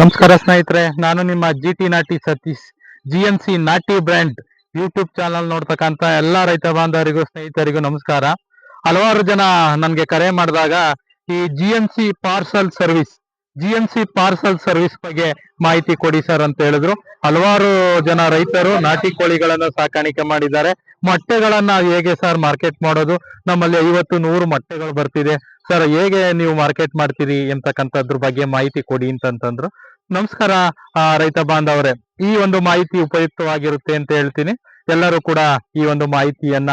ನಮಸ್ಕಾರ ಸ್ನೇಹಿತರೆ, ನಾನು ನಿಮ್ಮ ಜಿ ಟಿ ನಾಟಿ ಸತೀಶ್ ಜಿ ಎನ್ ಸಿ ನಾಟಿ ಬ್ರ್ಯಾಂಡ್ ಯೂಟ್ಯೂಬ್ ಚಾನಲ್ ನೋಡ್ತಕ್ಕಂತ ಎಲ್ಲಾ ರೈತ ಬಾಂಧವರಿಗೂ, ಸ್ನೇಹಿತರಿಗೂ ನಮಸ್ಕಾರ. ಹಲವಾರು ಜನ ನನ್ಗೆ ಕರೆ ಮಾಡಿದಾಗ ಈ G N C parcel service G N C parcel service ಬಗ್ಗೆ ಮಾಹಿತಿ ಕೊಡಿ ಸರ್ ಅಂತ ಹೇಳಿದ್ರು. ಹಲವಾರು ಜನ ರೈತರು ನಾಟಿ ಕೋಳಿಗಳನ್ನ ಸಾಕಾಣಿಕೆ ಮಾಡಿದ್ದಾರೆ. ಮೊಟ್ಟೆಗಳನ್ನ ಹೇಗೆ ಸರ್ ಮಾರ್ಕೆಟ್ ಮಾಡೋದು? ನಮ್ಮಲ್ಲಿ ಐವತ್ತು ನೂರು ಮೊಟ್ಟೆಗಳು ಬರ್ತಿದೆ. ಸರ್ ಹೇಗೆ ನೀವು ಮಾರ್ಕೆಟ್ ಮಾಡ್ತೀರಿ ಎಂತಕ್ಕಂಥದ್ರ ಬಗ್ಗೆ ಮಾಹಿತಿ ಕೊಡಿ ಅಂತಂತಂದ್ರು. ನಮಸ್ಕಾರ ರೈತ ಬಾಂಧವರೇ. ಈ ಒಂದು ಮಾಹಿತಿ ಉಪಯುಕ್ತವಾಗಿರುತ್ತೆ ಅಂತ ಹೇಳ್ತೀನಿ. ಎಲ್ಲರೂ ಕೂಡ ಈ ಒಂದು ಮಾಹಿತಿಯನ್ನ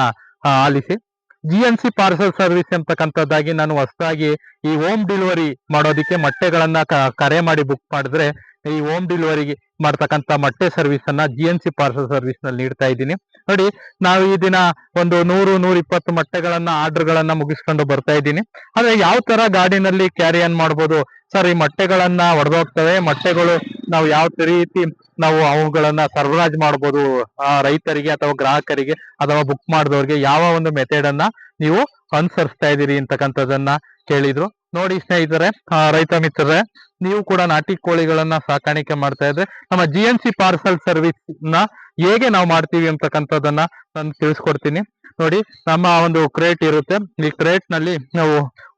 ಆಲಿಸಿ. G N C parcel service ಎಂತಕ್ಕಂಥದ್ದಾಗಿ ನಾನು ಹೊಸದಾಗಿ ಈ ಹೋಮ್ ಡೆಲಿವರಿ ಮಾಡೋದಕ್ಕೆ ಮೊಟ್ಟೆಗಳನ್ನ ಕರೆ ಮಾಡಿ ಬುಕ್ ಮಾಡಿದ್ರೆ ಈ ಹೋಮ್ ಡೆಲಿವರಿ ಮಾಡ್ತಕ್ಕಂಥ ಮೊಟ್ಟೆ ಸರ್ವಿಸ್ ಅನ್ನ ಜಿ ಎನ್ ಸಿ ಪಾರ್ಸಲ್ ಸರ್ವಿಸ್ನಲ್ಲಿ ನೀಡ್ತಾ ಇದ್ದೀನಿ. ನೋಡಿ, ನಾವು ಈ ದಿನ ಒಂದು ನೂರು ನೂರ ಇಪ್ಪತ್ತು ಮೊಟ್ಟೆಗಳನ್ನ ಆರ್ಡರ್ ಗಳನ್ನ ಮುಗಿಸ್ಕೊಂಡು ಬರ್ತಾ ಇದ್ದೀನಿ. ಆದ್ರೆ ಯಾವ ತರ ಗಾಡಿನಲ್ಲಿ ಕ್ಯಾರಿ ಆನ್ ಮಾಡ್ಬೋದು? ಸರ್, ಈ ಮೊಟ್ಟೆಗಳನ್ನ ಹೊಡೆದೋಗ್ತವೆ ಮೊಟ್ಟೆಗಳು ನಾವು ಯಾವ ರೀತಿ ನಾವು ಅವುಗಳನ್ನ ಸರ್ವರಾಜ್ ಮಾಡ್ಬೋದು? ಆ ರೈತರಿಗೆ ಅಥವಾ ಗ್ರಾಹಕರಿಗೆ ಅಥವಾ ಬುಕ್ ಮಾಡಿದವ್ರಿಗೆ ಯಾವ ಒಂದು ಮೆಥಡ್ ಅನ್ನ ನೀವು ಅನುಸರಿಸ್ತಾ ಇದ್ದೀರಿ ಅಂತಕ್ಕಂಥದ್ದನ್ನ ಕೇಳಿದ್ರು. ನೋಡಿ ಸ್ನೇಹಿತರೆ ರೈತ ಮಿತ್ರರೇ ನೀವು ಕೂಡ ನಾಟಿ ಕೋಳಿಗಳನ್ನ ಸಾಕಾಣಿಕೆ ಮಾಡ್ತಾ ಇದ್ರೆ ನಮ್ಮ ಜಿ ಎನ್ ಸಿ ಪಾರ್ಸಲ್ ಸರ್ವಿಸ್ನ ಹೇಗೆ ನಾವು ಮಾಡ್ತೀವಿ ಅಂತಕ್ಕಂಥದ್ದನ್ನ ನಾನು ತಿಳಿಸ್ಕೊಡ್ತೀನಿ. ನೋಡಿ, ನಮ್ಮ ಒಂದು ಕ್ರೇಟ್ ಇರುತ್ತೆ. ಈ ಕ್ರೇಟ್ನಲ್ಲಿ ನಾವು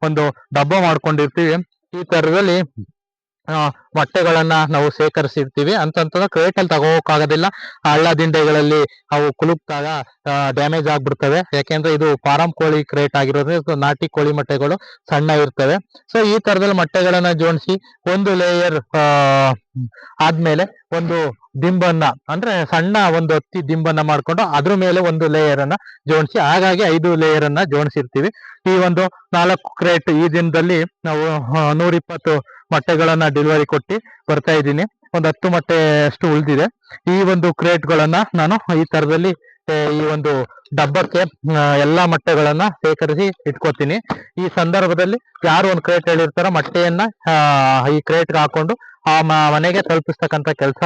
ಒಂದು ಡಬ್ಬ ಮಾಡ್ಕೊಂಡಿರ್ತೀವಿ. ಈ ತರದಲ್ಲಿ ಮೊಟ್ಟೆಗಳನ್ನ ನಾವು ಸೇಕರಿಸಿರ್ತೀವಿ ಅಂತಂತಂದ್ರೆ ಕ್ರೇಟ್ ಅಲ್ಲಿ ತಗೋಕಾಗೋದಿಲ್ಲ. ಹಳ್ಳ ದಿಂಡೆಗಳಲ್ಲಿ ಅವು ಕುಲುಕ್ದಾಗ ಡ್ಯಾಮೇಜ್ ಆಗ್ಬಿಡ್ತವೆ. ಯಾಕೆಂದ್ರೆ ಇದು ಫಾರಂ ಕೋಳಿ ಕ್ರೇಟ್ ಆಗಿರೋದ್ರಿಂದ ನಾಟಿ ಕೋಳಿ ಮೊಟ್ಟೆಗಳು ಸಣ್ಣ ಇರ್ತವೆ. ಸೊ ಈ ತರದಲ್ಲಿ ಮೊಟ್ಟೆಗಳನ್ನ ಜೋಡಿಸಿ ಒಂದು ಲೇಯರ್ ಆದ್ಮೇಲೆ ಒಂದು ದಿಂಬನ್ನ, ಅಂದ್ರೆ ಸಣ್ಣ ಒಂದು ಹತ್ತಿ ದಿಂಬನ್ನ ಮಾಡ್ಕೊಂಡು ಅದ್ರ ಮೇಲೆ ಒಂದು ಲೇಯರ್ ಅನ್ನ ಜೋಡಿಸಿ, ಹಾಗಾಗಿ ಐದು ಲೇಯರ್ ಅನ್ನ ಜೋಡಿಸಿರ್ತೀವಿ. ಈ ಒಂದು ನಾಲ್ಕು ಕ್ರೇಟ್ ಈ ದಿನದಲ್ಲಿ ನಾವು ನೂರ ಇಪ್ಪತ್ತು ಮೊಟ್ಟೆಗಳನ್ನ ಡೆಲಿವರಿ ಕೊಟ್ಟು ಬರ್ತಾ ಇದ್ದೀನಿ. ಒಂದು ಹತ್ತು ಮೊಟ್ಟೆ ಅಷ್ಟು ಉಳಿದಿದೆ. ಈ ಒಂದು ಕ್ರೇಟ್ ಗಳನ್ನ ನಾನು ಈ ತರದಲ್ಲಿ ಈ ಒಂದು ಡಬ್ಬಕ್ಕೆ ಎಲ್ಲಾ ಮೊಟ್ಟೆಗಳನ್ನ ಸೇಕರಿಸಿ ಇಟ್ಕೋತೀನಿ. ಈ ಸಂದರ್ಭದಲ್ಲಿ ಯಾರು ಒಂದು ಕ್ರೇಟ್ ಹೇಳಿರ್ತಾರೋ, ಮೊಟ್ಟೆಯನ್ನ ಈ ಕ್ರೇಟ್ ಹಾಕೊಂಡು ಆ ಮನೆಗೆ ತಲುಪಿಸ್ತಕ್ಕಂಥ ಕೆಲಸ